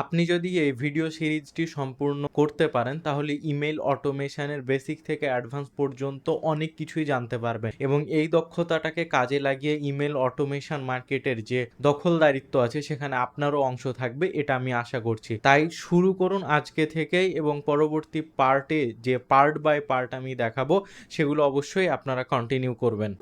আপনি যদি এই ভিডিও সিরিজটি সম্পূর্ণ করতে পারেন, তাহলে ইমেল অটোমেশনের বেসিক থেকে অ্যাডভান্স পর্যন্ত অনেক কিছুই জানতে পারবেন। এবং এই দক্ষতাটাকে কাজে লাগিয়ে ইমেল অটোমেশন মার্কেটের যে দখলদারিত্ব আছে, সেখানে আপনারও অংশ থাকবে, এটা আমি আশা করছি। তাই শুরু করুন আজকে থেকেই এবং পরবর্তী পার্টে যে পার্ট বাই পার্ট আমি দেখাবো, সেগুলো অবশ্যই আপনারা কন্টিনিউ করবেন।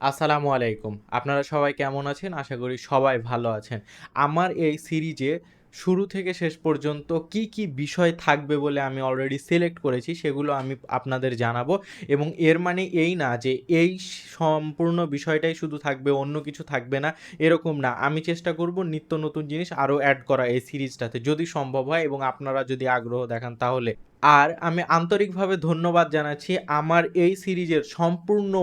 আসসালামু আলাইকুম। আপনারা সবাই কেমন আছেন? আশা করি সবাই ভালো আছেন। আমার এই সিরিজে শুরু থেকে শেষ পর্যন্ত কি কি বিষয় থাকবে বলে আমি অলরেডি সিলেক্ট করেছি সেগুলো আমি আপনাদের জানাব। এবং এর মানে এই না যে এই সম্পূর্ণ বিষয়টাই শুধু থাকবে, অন্য কিছু থাকবে না, এরকম না। আমি চেষ্টা করব নিত্য নতুন জিনিস আরও অ্যাড করা এই সিরিজটাতে, যদি সম্ভব হয় এবং আপনারা যদি আগ্রহ দেখান তাহলে। আর আমি আন্তরিকভাবে ধন্যবাদ জানাচ্ছি আমার এই সিরিজের সম্পূর্ণ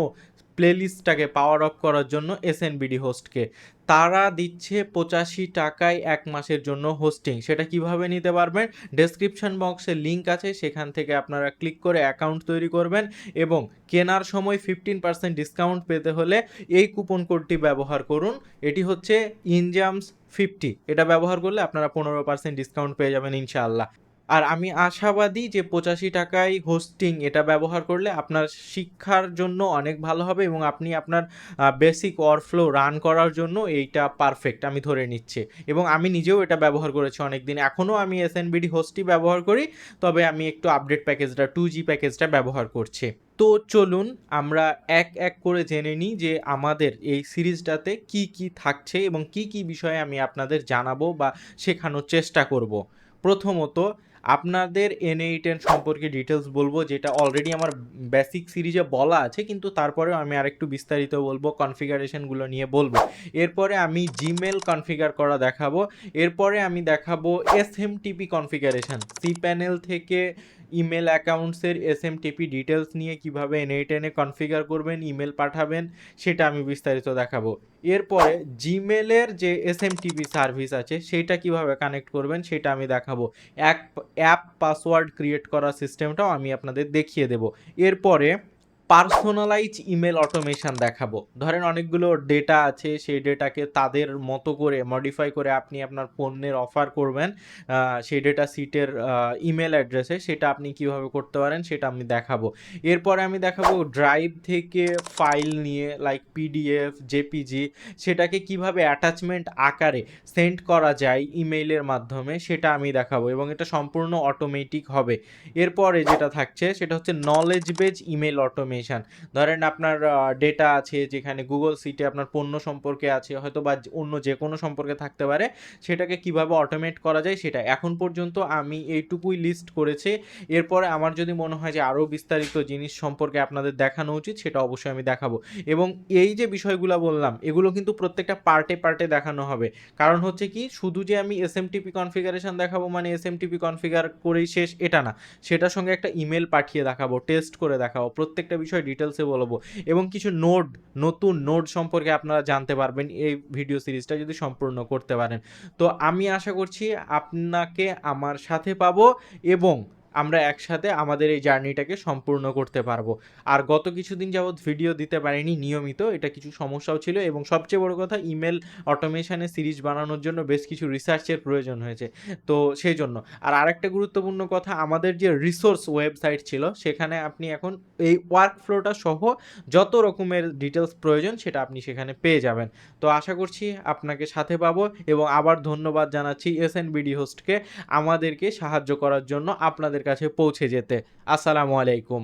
প্লেলিস্টটাকে পাওয়ার অফ করার জন্য এসএনবিডি হোস্টকে তারা দিচ্ছে পঁচাশি টাকায় এক মাসের জন্য হোস্টিং সেটা কীভাবে নিতে পারবেন? ডেসক্রিপশন বক্সে লিঙ্ক আছে, সেখান থেকে আপনারা ক্লিক করে অ্যাকাউন্ট তৈরি করবেন এবং কেনার সময় ফিফটিন পার্সেন্ট ডিসকাউন্ট পেতে হলে এই কুপন কোডটি ব্যবহার করুন। এটি হচ্ছে ইনজামস ফিফটি এটা ব্যবহার করলে আপনারা পনেরো পার্সেন্ট ডিসকাউন্ট পেয়ে যাবেন ইনশাআল্লাহ। আর আমি আশাবাদী যে পঁচাশি টাকায় হোস্টিং এটা ব্যবহার করলে আপনার শিক্ষার জন্য অনেক ভালো হবে এবং আপনি আপনার বেসিক ওয়ারফ্লো রান করার জন্য এইটা পারফেক্ট আমি ধরে নিচ্ছি। এবং আমি নিজেও এটা ব্যবহার করেছি অনেক দিন এখনও আমি এস এনবিডি হোস্টই ব্যবহার করি, তবে আমি একটু আপডেট প্যাকেজটা টু জি প্যাকেজটা ব্যবহার করছি। তো চলুন আমরা এক এক করে জেনে নিই যে আমাদের এই সিরিজটাতে কি কি থাকছে এবং কি কি বিষয়ে আমি আপনাদের জানাব বা শেখানোর চেষ্টা করব। প্রথমত আপনাদের এনএই টেন সম্পর্কে ডিটেলস বলব, যেটা অলরেডি আমার বেসিক সিরিজে বলা আছে, কিন্তু তারপরেও আমি আরেকটু বিস্তারিত বলব কনফিগারেশনগুলো নিয়ে বলব। এরপরে আমি জিমেল কনফিগার করা দেখাবো, এরপরে আমি দেখাবো S M T P configuration C panel থেকে email অ্যাকাউন্টসের S M T P details নিয়ে কীভাবে এনএই টেনে কনফিগার করবেন ইমেল পাঠাবেন, সেটা আমি বিস্তারিত দেখাবো। এরপরে জিমেলের যে এস এম টিপি সার্ভিস আছে, সেটা কীভাবে কানেক্ট করবেন, সেটা আমি দেখাবো। এক অ্যাপ পাসওয়ার্ড ক্রিয়েট করার সিস্টেমটাও আমি আপনাদের দেখিয়ে দেব। এরপরে পার্সোনালাইজ ইমেল অটোমেশন দেখাবো। ধরেন অনেকগুলো ডেটা আছে, সেই ডেটাকে তাদের মতো করে মডিফাই করে আপনি আপনার পণ্যের অফার করবেন সেই ডেটা সিটের ইমেল অ্যাড্রেসে সেটা আপনি কীভাবে করতে পারেন সেটা আমি দেখাবো। এরপরে আমি দেখাবো ড্রাইভ থেকে ফাইল নিয়ে লাইক পিডিএফ জেপিজি সেটাকে কীভাবে অ্যাটাচমেন্ট আকারে সেন্ড করা যায় ইমেইলের মাধ্যমে, সেটা আমি দেখাবো এবং এটা সম্পূর্ণ অটোমেটিক হবে। এরপরে যেটা থাকছে, সেটা হচ্ছে নলেজ বেজ ইমেল অটোমেশন ধরেন আপনার ডেটা আছে যেখানে গুগল সিটে আপনার পণ্য সম্পর্কে আছে, হয়তো বা অন্য যে কোনো সম্পর্কে থাকতে পারে, সেটাকে কীভাবে অটোমেট করা যায় সেটা এখন পর্যন্ত আমি এইটুকুই লিস্ট করেছি। এরপরে আমার যদি মনে হয় যে আরও বিস্তারিত জিনিস সম্পর্কে আপনাদের দেখানো উচিত, সেটা অবশ্যই আমি দেখাবো। এবং এই যে বিষয়গুলো বললাম, এগুলো কিন্তু প্রত্যেকটা পার্টে পার্টে দেখানো হবে। কারণ হচ্ছে কি, শুধু যে আমি এস এম টিপি কনফিগারেশন দেখাবো মানে এস এম টিপি কনফিগার করেই শেষ, এটা না। সেটার সঙ্গে একটা ইমেল পাঠিয়ে দেখাবো টেস্ট করে দেখাবো, প্রত্যেকটা বিষয় ডিটেলসে বলব। এবং কিছু নোট নতুন নোট সম্পর্কে আপনারা জানতে পারবেন এই ভিডিও সিরিজটা যদি সম্পূর্ণ করতে পারেন। তো আমি আশা করছি আপনাকে আমার সাথে পাবো এবং আমরা একসাথে আমাদের এই জার্নিটাকে সম্পূর্ণ করতে পারব। আর গত কিছুদিন যাবৎ ভিডিও দিতে পারিনি, নিয়মিত। এটা কিছু সমস্যাও ছিল এবং সবচেয়ে বড় কথা, ইমেল অটোমেশনে সিরিজ বানানোর জন্য বেশ কিছু রিসার্চের প্রয়োজন হয়েছে। তো সেই জন্য। আর আরেকটা গুরুত্বপূর্ণ কথা, আমাদের যে রিসোর্স ওয়েবসাইট ছিল, সেখানে আপনি এখন এই ওয়ার্ক ফ্লোটা সহ যত রকমের ডিটেলস প্রয়োজন, সেটা আপনি সেখানে পেয়ে যাবেন। তো আশা করছি আপনাকে সাথে পাবো এবং আবার ধন্যবাদ জানাচ্ছি এস এন বিডি হোস্টকে আমাদেরকে সাহায্য করার জন্য আপনাদের কাছে পৌঁছে যেতে। আসসালামু আলাইকুম।